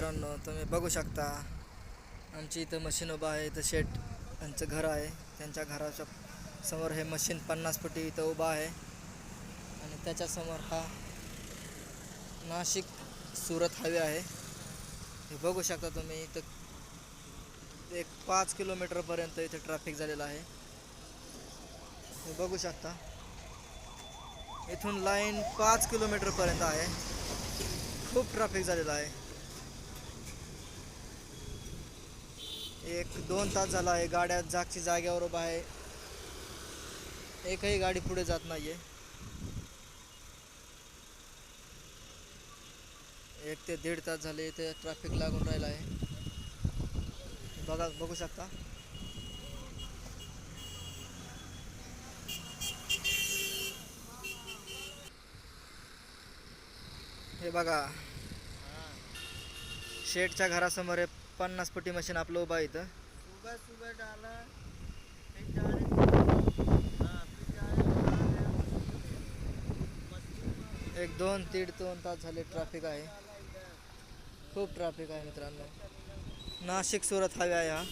मित्रांनो तुम्ही बघू शकता आमची इथं मशीन उभं आहे इथं शेट यांचं घर आहे. त्यांच्या घराच्या समोर हे मशीन पन्नास फुटी इथं उभं आहे. आणि त्याच्यासमोर हा नाशिक सुरत हायवे आहे. हे बघू शकता तुम्ही इथं एक पाच किलोमीटरपर्यंत इथे ट्रॅफिक झालेलं आहे. हे बघू शकता. इथून लाईन पाच किलोमीटरपर्यंत आहे. खूप ट्रॅफिक झालेलं आहे. एक दोन तास झाला आहे. गाड्या जागची जाग्यावर उभा आहे. एकही गाडी पुढे जात नाही आहे एक ते दीड तास झाले इथे ट्रॅफिक लागून राहिलं आहे. बघा बघू शकता. हे बघा. शेठच्या घरासमोर हे पन्नास फुटी मशीन आपलं उभं आहे इथं. सुबह सुबह डाला. फिर हाँ फिर एक दोन दीड दोन तास झाले ट्रॅफिक आहे. खूप ट्रॅफिक आहे मित्रांनो. नाशिक सुरत हायवे आहे हा.